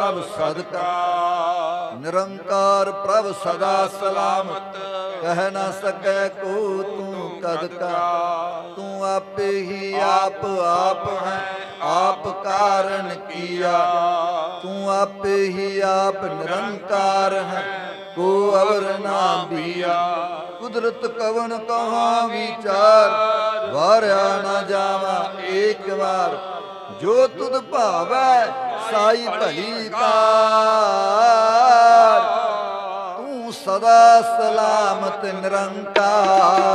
ਸਭ ਸਦਕਾ। ਨਿਰੰਕਾਰ ਪ੍ਰਭ ਸਦਾ ਸਲਾਮਤ। ਕਹਿ ਨਾ ਸਕੈ ਕੋ ਤੂੰ ਕਦ ਤੂੰ ਆਪੇ ਹੀ ਆਪ ਆਪ ਹੈ, ਆਪ ਕਾਰਨ ਕੀਆ। ਤੂੰ ਆਪੇ ਹੀ ਆਪ ਨਿਰੰਕਾਰ ਹੈ, ਕੋ ਅਵਰ ਨਾ ਬੀਆ। ਕੁਦਰਤ ਕਵਨ ਕਹਾ ਵਿਚਾਰ, ਵਾਰਿਆ ਨਾ ਜਾਵਾ ਇੱਕ ਵਾਰ। ਜੋ ਤੁਧ ਭਾਵੈ ਸਾਈ ਭਲੀ ਕਾਰ ਤੂੰ ਸਦਾ ਸਲਾਮਤ ਨਿਰੰਕਾਰ।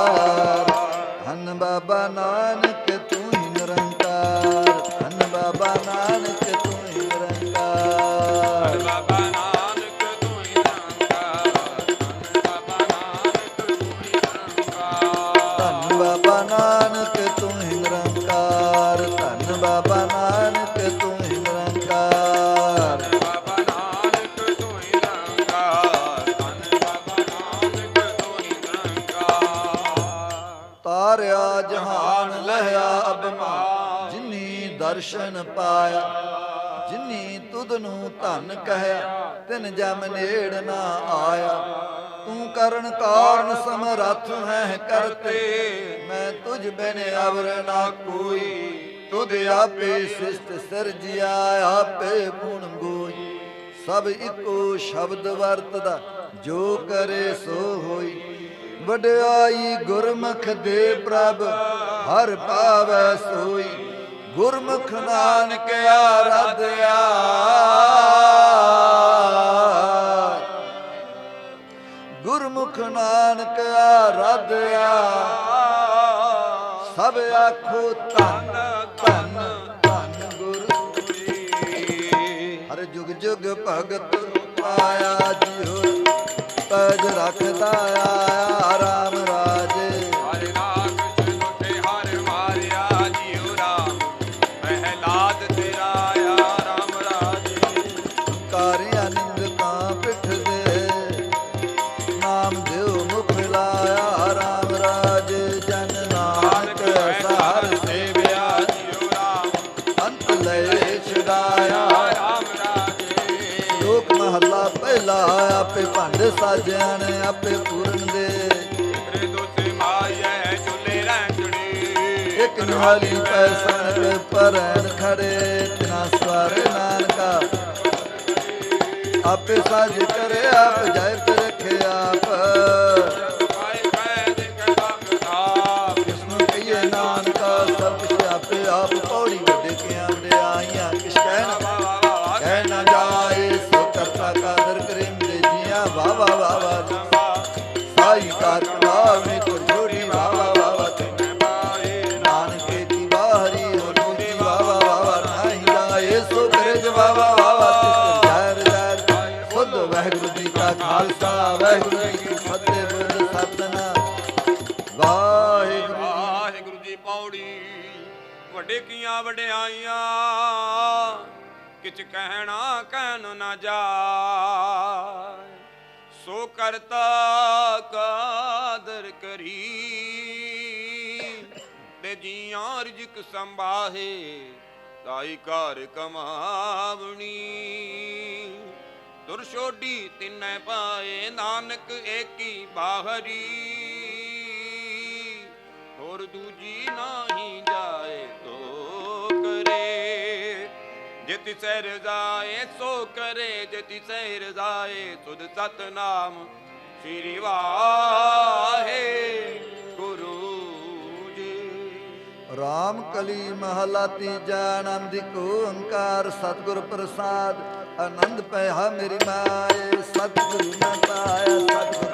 ਧੰਨ ਬਾਬਾ ਨਾਨਕ ਤੂੰ ਹੀ ਨਿਰੰਕਾਰ। ਧੰਨ ਬਾਬਾ ਤਾਰਿਆ ਜਹਾਨ ਲਹਿਆ ਅਬਮਾ ਜਿਨੀ ਦਰਸ਼ਨ ਪਾਇਆ, ਜਿਨੀ ਤੁਧ ਨੂੰ ਧਨ ਕਹਿਆ, ਤਿਨ ਜਮ ਨੇੜ ਨਾ ਆਇਆ। ਤੂੰ ਕਰਨ ਕਾਰਨ ਸਮਰੱਥ ਹੈ ਕਰਤੇ, ਮੈਂ ਤੁਝ ਬਿਨ ਅਵਰ ਨਾ ਕੋਈ। ਤੁਧ ਆਪੇ ਸਿਸ਼ਟ ਸਿਰਜਿਆ, ਆਪੇ ਗੁਣ ਗੋਈ। ਸਭ ਇੱਕੋ ਸ਼ਬਦ ਵਰਤਦਾ, ਜੋ ਕਰੇ ਸੋ ਹੋਈ। ਵਡਿਆਈ ਗੁਰਮੁਖ ਦੇ ਪ੍ਰਭ, ਹਰ ਪਾਵੈ ਸੋਈ। ਗੁਰਮੁਖ ਨਾਨਕ ਆਰਾਧਿਆ। ਗੁਰਮੁਖ ਨਾਨਕ ਆਰਾਧਿਆ। ਸਭ ਆਖੋ ਧੰਨ ਧੰਨ ਧੰਨ ਗੁਰੂ ਹਰ ਜੁਗ ਜੁਗ ਭਗਤ ਪਾਇਆ ਜਿਉ। ਤਜ ਰੱਖਦਾ ਆਇਆ ਰਾਮ ਰਾਜ ਰਹਿ ਇੱਕ ਨਿਹਾਲੀ ਪੈਸਣ ਖੜੇ ਤਿਨਾ ਸਵਾਰ ਨਾਨਕਾ। ਆਪੇ ਸਾਜ ਕਰੇ ਆਪ ਜਾਇ ਤੇ ਆਪ। ਵੱਡੇ ਕੀਆਂ ਵਡਿਆਈਆਂ, ਕਿਛ ਕਹਿਣਾ ਕਹਿਨ ਨਾ ਜਾਏ। ਸੋ ਕਰਤਾ ਕਾਦਰ ਕਰੀ, ਤੇ ਜੀਆਂ ਰਿਜਕ ਸੰਭਾਹੇ, ਤਾਈ ਘਰ ਕਮਾਵਣੀ। ਦੁਰ ਛੋਡੀ ਤਿਨੈ ਪਾਏ ਨਾਨਕ ਏਕੀ ਬਾਹਰੀ। ਹੋਰ ਦੂਜੀ ਨਾਹੀ ਜਾਏ। ਜਿਤਿ ਸਹਿ ਰਜ਼ਾਏ ਸੋ ਕਰੇ ਜਿਤਿ ਸਹਿ ਰਜ਼ਾਏ ਸੁਧ ਸਤਨਾਮ ਸ੍ਰੀ ਵਾਹੇ ਗੁਰੂ ਜੀ। ਰਾਮ ਕਲੀ ਮਹਲਾ ਤੀਜਾ ਆਨੰਦ ਇੱਕ ਓੰਕਾਰ, ਸਤਿਗੁਰ ਪ੍ਰਸਾਦ, ਆਨੰਦ ਪਿਆ ਮੇਰੀ ਮਾਏ, ਸਤਿਗੁਰੂ ਮੈਂ ਪਾਇਆ, ਸਤਿਗੁਰ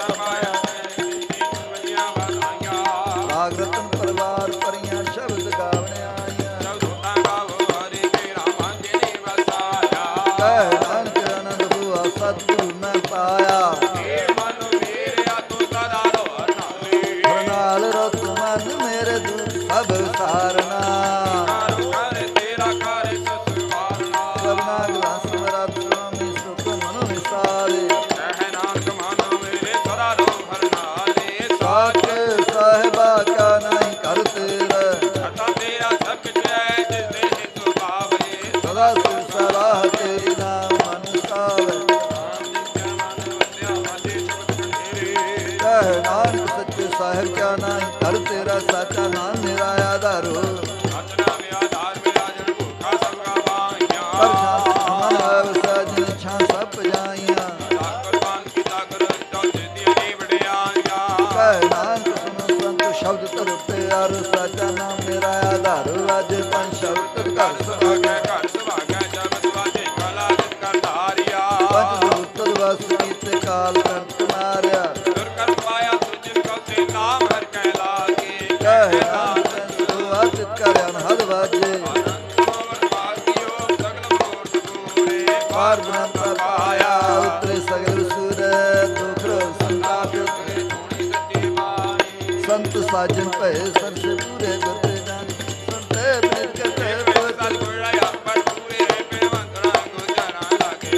ਸਾਜਨ ਭਏ ਸਰਸੇ ਪੂਰੇ ਗੁਰਤੇ ਜਾਨ ਸੰਤੇ ਬਿਨਿਤ ਕਰਤੇ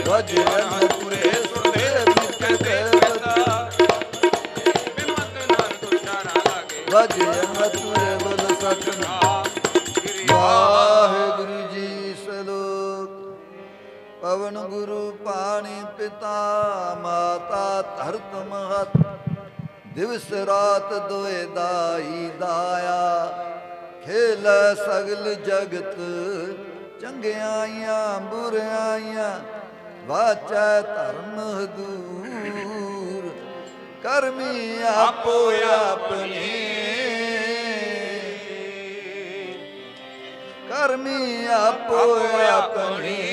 ਵਾਜੇ ਰੰਗ ਪੂਰੇ ਸੁਰਤੇ ਬਿਨਿਤ ਕਰਤੇ ਵਾਜੇ ਰੰਗ ਪੂਰੇ ਬੋਲ ਸਤਨਾਮ ਵਾਹਿਗੁਰੂ ਜੀ ਸਲੋਕ ਪਵਨ ਗੁਰੂ ਪਾਣੀ ਪਿਤਾ ਮਾਤਾ ਧਰਤ ਮਹਤ। ਦਿਵਸ ਰਾਤ ਦੋਏ ਦਾਈ ਦਾਇਆ, ਖੇਲ ਸਗਲ ਜਗਤ, ਚੰਗਿਆਈਆਂ ਬੁਰਿਆਈਆਂ, ਵਾਚੈ ਧਰਮ ਦੂਰ ਕਰਮੀ ਆਪੋ ਆਪਣੀ। ਕਰਮੀ ਆਪੋ ਆਪਣੀ।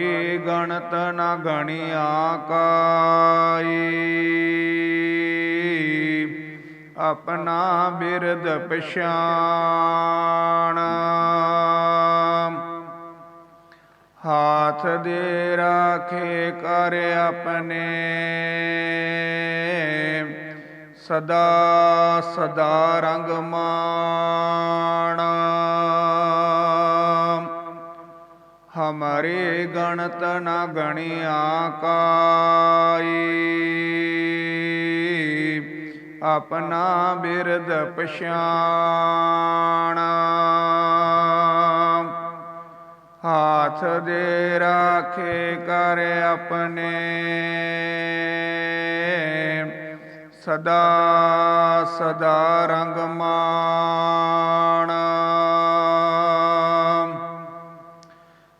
ਹਮਰੀ ਗਣਤ ਨ ਗਣਿਆ ਕਾਈ। ਆਪਣਾ ਬਿਰਦ ਪਛਾਣ। ਹਾਥ ਦੇ ਰਾਖੇ ਕਰ ਆਪਣੇ। ਸਦਾ ਸਦਾ ਰੰਗ ਮਾਣ। ਹਮਾਰੇ ਗਣਤ ਨ ਗਣਿਆ ਕਾਈ। ਆਪਣਾ ਬਿਰਦ ਪਛਾਣ। ਹਾਥ ਦੇ ਰਾਖੇ ਕਰ ਆਪਣੇ। ਸਦਾ ਸਦਾ ਰੰਗ ਮਾਂ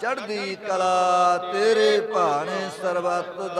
ਚੜ੍ਹਦੀ ਕਲਾ ਤੇਰੇ ਭਾਣੇ ਸਰਬਤ